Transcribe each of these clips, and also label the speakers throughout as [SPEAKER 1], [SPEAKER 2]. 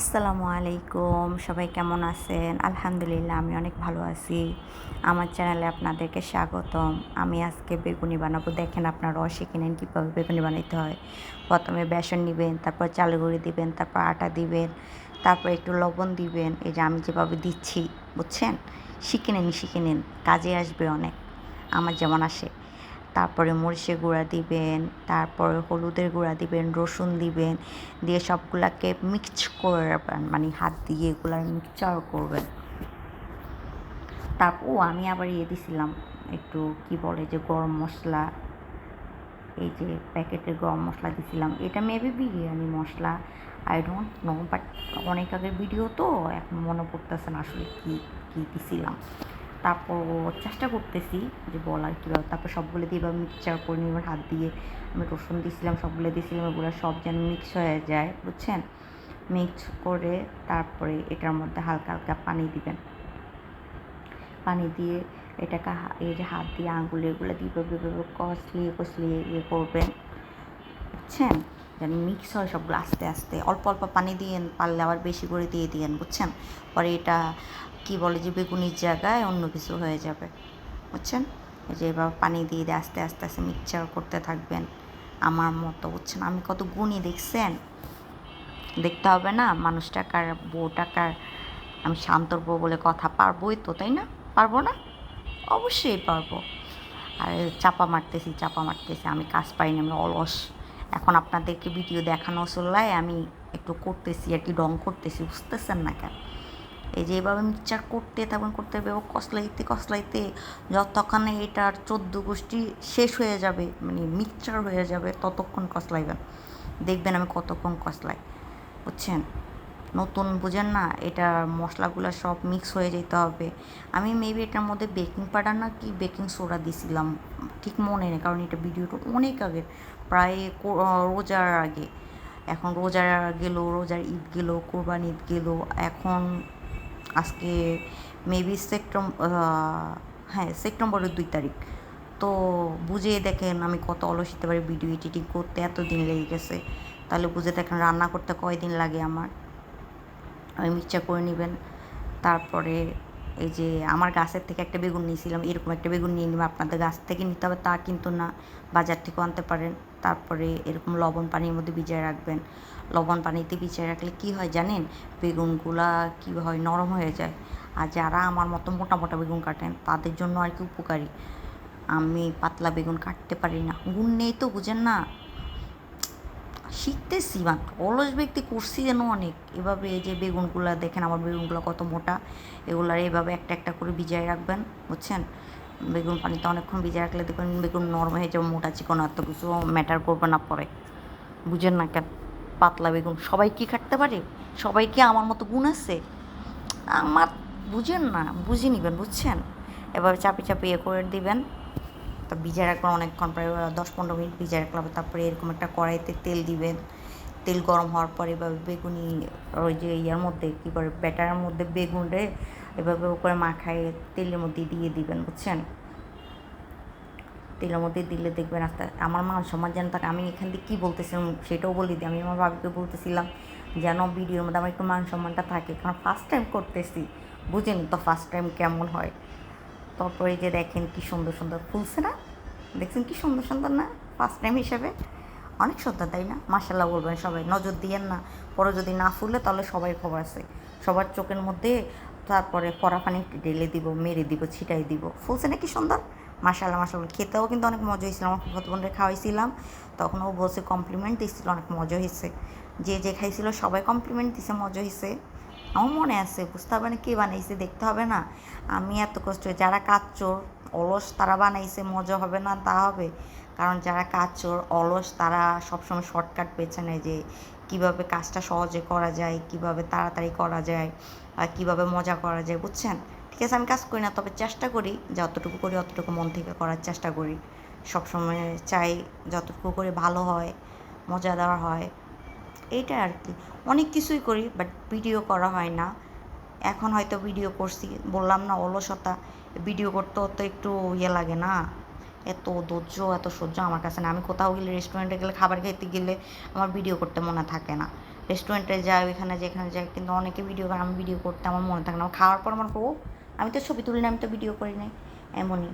[SPEAKER 1] আসসালামু আলাইকুম, সবাই কেমন আছেন? আলহামদুলিল্লাহ, আমি অনেক ভালো আছি। আমার চ্যানেলে আপনাদেরকে স্বাগতম। আমি আজকে বেগুনি বানাবো। দেখেন আপনারাও শিখে নেন কীভাবে বেগুনি বানাইতে হয়। প্রথমে বেসন নেবেন, তারপর চালের গুঁড়ি দিবেন, তারপর আটা দিবেন, তারপর একটু লবণ দিবেন। এই যে আমি যেভাবে দিচ্ছি, বুঝছেন? শিখে নিন শিখে নিন। কাজে আসবে অনেক। আমার যেমন আসে। তারপরে মরিচের গুঁড়া দিবেন, তারপরে হলুদের গুঁড়া দিবেন, রসুন দিবেন, দিয়ে সবগুলাকে মিক্স করে রাখবেন মানে হাত দিয়ে এগুলার মিক্সচার করবেন। তারপর ও, আমি আবার ইয়ে দিছিলাম, একটু কি বলে যে গরম মশলা, এই যে প্যাকেটের গরম মশলা দিছিলাম। এটা maybe biryani masala I don't know but অনেক আগের ভিডিও তো, এখন মনে পড়তেছে না আসলে কী কী দিছিলাম। তারপর চেষ্টা করতেছি যে বলার কীভাবে তারপর সবগুলো দিয়ে এবার মিক্সচার করে নিয়ে হাত দিয়ে আমি রসুন দিয়েছিলাম সবগুলো দিয়েছিলাম ওগুলো সব যেন মিক্স হয়ে যায়, বুঝছেন? মিক্স করে তারপরে এটার মধ্যে হালকা হালকা পানি দিবেন। পানি দিয়ে এটাকে এই যে হাত দিয়ে আঙুল এগুলো দিয়ে কষলিয়ে কষলিয়ে ইয়ে করবেন, বুঝছেন? যেন মিক্স হয় সবগুলো আস্তে আস্তে। অল্প অল্প পানি দিয়েন পারলে আবার বেশি করে দিয়ে দিয়েন, বুঝছেন? পরে এটা কি বলে যে বেগুনির জায়গায় অন্য কিছু হয়ে যাবে। বুঝছেন? যে এবার পানি দিয়ে দিয়ে আস্তে আস্তে আস্তে মিক্সচার করতে থাকবেন। আমার মতো, বুঝছেন? আমি কত গুণী, দেখছেন? দেখতে হবে না মানুষটাকার বউটাকার আমি শান্তর বউ বলে কথা পারবোই তো, তাই না? পারব না? অবশ্যই পারব। আর চাপা মারতেছি চাপা মারতেছি, আমি কাজ পাইনি, আমি অলস। এখন আপনাদেরকে ভিডিও দেখানো চললায় আমি একটু করতেছি, আর কি রং করতেছি, বুঝতেছেন না কেন? এই যে এভাবে মিক্সচার করতে তখন করতে হবে কসলাইতে কসলাইতে যতক্ষণে এটার চোদ্দ গোষ্ঠী শেষ হয়ে যাবে মানে মিক্সচার হয়ে যাবে, ততক্ষণ কসলাইবেন দেখবেন আমি কতক্ষণ কসলাই, বুঝছেন? নতুন বুঝেন না, এটা মশলাগুলো সব মিক্স হয়ে যেতে হবে। আমি মেবি এটার মধ্যে বেকিং পাউডার না কি বেকিং সোডা দিছিলাম, ঠিক মনে নেই, কারণ এটা ভিডিওটা অনেক আগের, প্রায় রোজার আগে। এখন রোজার গেলো, রোজার ঈদ গেলো কোরবান ঈদ গেলো, এখন আজকে মেবি সেপ্টেম্বর হ্যাঁ সেপ্টেম্বরের দুই তারিখ। তো বুঝে দেখেন আমি কত অলসিতে পারি ভিডিও এডিটিং করতে এত দিন লেগে গেছে। তাহলে বুঝে দেখেন রান্না করতে কয়দিন লাগে আমার। আমি মিক্সচার করে নেবেন। তারপরে এই যে আমার গাছের থেকে একটা বেগুন নিয়েছিলাম, এরকম একটা বেগুন নিয়ে নেবেন আপনাদের গাছ থেকে নিতে হবে তা কিন্তু না, বাজার থেকেও আনতে পারেন। তারপরে এরকম লবণ পানির মধ্যে ভিজিয়ে রাখবেন। লবণ পানিতে ভিজিয়ে রাখলে কি হয় জানেন? বেগুনগুলা কী হয়, নরম হয়ে যায়। আর যারা আমার মতো মোটা মোটা বেগুন কাটেন, তাদের জন্য আর কি উপকারী? আমি পাতলা বেগুন কাটতে পারি না। গুণ নেই তো, বুঝেন না? শিখতেছি মাত্র অলস ব্যক্তি করছি যেন অনেক। এভাবে এই যে বেগুনগুলো, দেখেন আমার বেগুনগুলো কত মোটা। এগুলার এভাবে একটা একটা করে ভিজাই রাখবেন, বুঝছেন? বেগুন পানিতে অনেকক্ষণ ভিজে রাখলে দেখবেন বেগুন নরম হয়ে যাবে, মোটা চিকন এত কিছু ম্যাটার করবে না পরে। বুঝেন না কেন? পাতলা বেগুন। সবাই কি কাটতে পারে? সবাই কি আমার মতো গুণ আছে? আমার বুঝেন না, বুঝে নেবেন, বুঝছেন? এভাবে চাপি চাপি ইয়ে করে দিবেন। তা ভিজে রাখবেন অনেকক্ষণ, প্রায় দশ পনেরো মিনিট ভিজে রাখলাম তারপরে এরকম একটা কড়াইতে তেল দিবেন। তেল গরম হওয়ার পরে এভাবে বেগুনি, ওই যে ইয়ার মধ্যে, কী করে, ব্যাটারের মধ্যে বেগুন রে এভাবে করে মাখায় তেলের মধ্যে দিয়ে দিবেন, বুঝছেন? তেলের মধ্যে দিলে দেখবেন আস্তে আমার মান সম্মান যেন থাকে আমি এখান থেকে কী বলতেছিলাম সেটাও বলি দিই। আমি আমার বাবিকে বলতেছিলাম, যেন ভিডিওর মধ্যে আমার একটু মান সম্মানটা থাকে, কারণ ফার্স্ট টাইম করতেছি, বুঝেন তো ফার্স্ট টাইম কেমন হয়? তারপরে যে দেখেন কি সুন্দর সুন্দর ফুলছে না? দেখছেন কি সুন্দর সুন্দর না? ফার্স্ট টাইম হিসেবে? অনেক সুন্দর তাই না? মাসাল্লাহ বলবেন সবাই, নজর দিয়েন না। পরে যদি না ফুলে, তাহলে সবাই খবর আছে। সবার চোখের মধ্যে তারপরে পরা পানি ঢেলে দিব, মেরে দিব, ছিটাই দিব। ফুলছে না কি সুন্দর? মাসাল্লাহ মাসাল্লাহ খেতেও কিন্তু অনেক মজা হয়েছিল। আমার ফুফাতো বোনরে খাওয়াইছিলাম। তখন ও বলছে কমপ্লিমেন্ট দিচ্ছিল অনেক মজা হয়েছে। যে যে খাইছিল, সবাই কমপ্লিমেন্ট দিছে, মজা হয়েছে। আমার মনে আছে, বুঝতে হবে না কে বানাইছে, দেখতে হবে না। আমি এত কষ্ট যারা কাজ অলস তারা বানাইছে, মজা হবে না, তা হবে। কারণ যারা কাজ চোর অলস, তারা সবসময় শর্টকাট পেছে নেয় যে কীভাবে কাজটা সহজে করা যায়, কীভাবে তাড়াতাড়ি করা যায় আর কীভাবে মজা করা যায়, বুঝছেন? ঠিক আছে, আমি কাজ করি না, তবে চেষ্টা করি, যতটুকু করি, অতটুকু মন থেকে করার চেষ্টা করি। সবসময় চাই যতটুকু করে ভালো হয়, মজাদার হয়, এইটা আর কি। অনেক কিছুই করি বাট ভিডিও করা হয় না। এখন হয়তো ভিডিও করছি, বললাম না অলসতা ভিডিও করতে তো একটু ইয়ে লাগে না। এত ধৈর্য, এত সহ্য আমার কাছে না আমি কোথাও গেলে রেস্টুরেন্টে গেলে, খাবার খেতে গেলে আমার ভিডিও করতে মনে থাকে না। রেস্টুরেন্টে যাই, ওইখানে যেখানে যাই, কিন্তু অনেকে ভিডিও করে, আমি ভিডিও করতে আমার মনে থাকে না। আমার খাওয়ার পর আমার ও আমি তো ছবি তুলি না, আমি তো ভিডিও করি নাই, এমনই।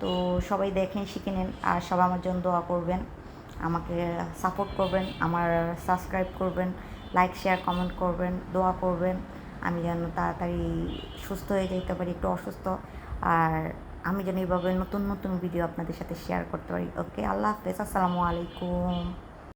[SPEAKER 1] তো সবাই দেখেন, শিখে নেন, আর সবাই আমার জন্য দোয়া করবেন। আমাকে সাপোর্ট করবেন, আমার সাবস্ক্রাইব করবেন লাইক শেয়ার কমেন্ট করবেন, দোয়া করবেন। আমি যেন তাড়াতাড়ি সুস্থ হয়ে যেতে পারি, একটু অসুস্থ। আর আমি যেন এইভাবে নতুন নতুন ভিডিও আপনাদের সাথে শেয়ার করতে পারি। ওকে আল্লাহ হাফেজ, আসসালামু আলাইকুম।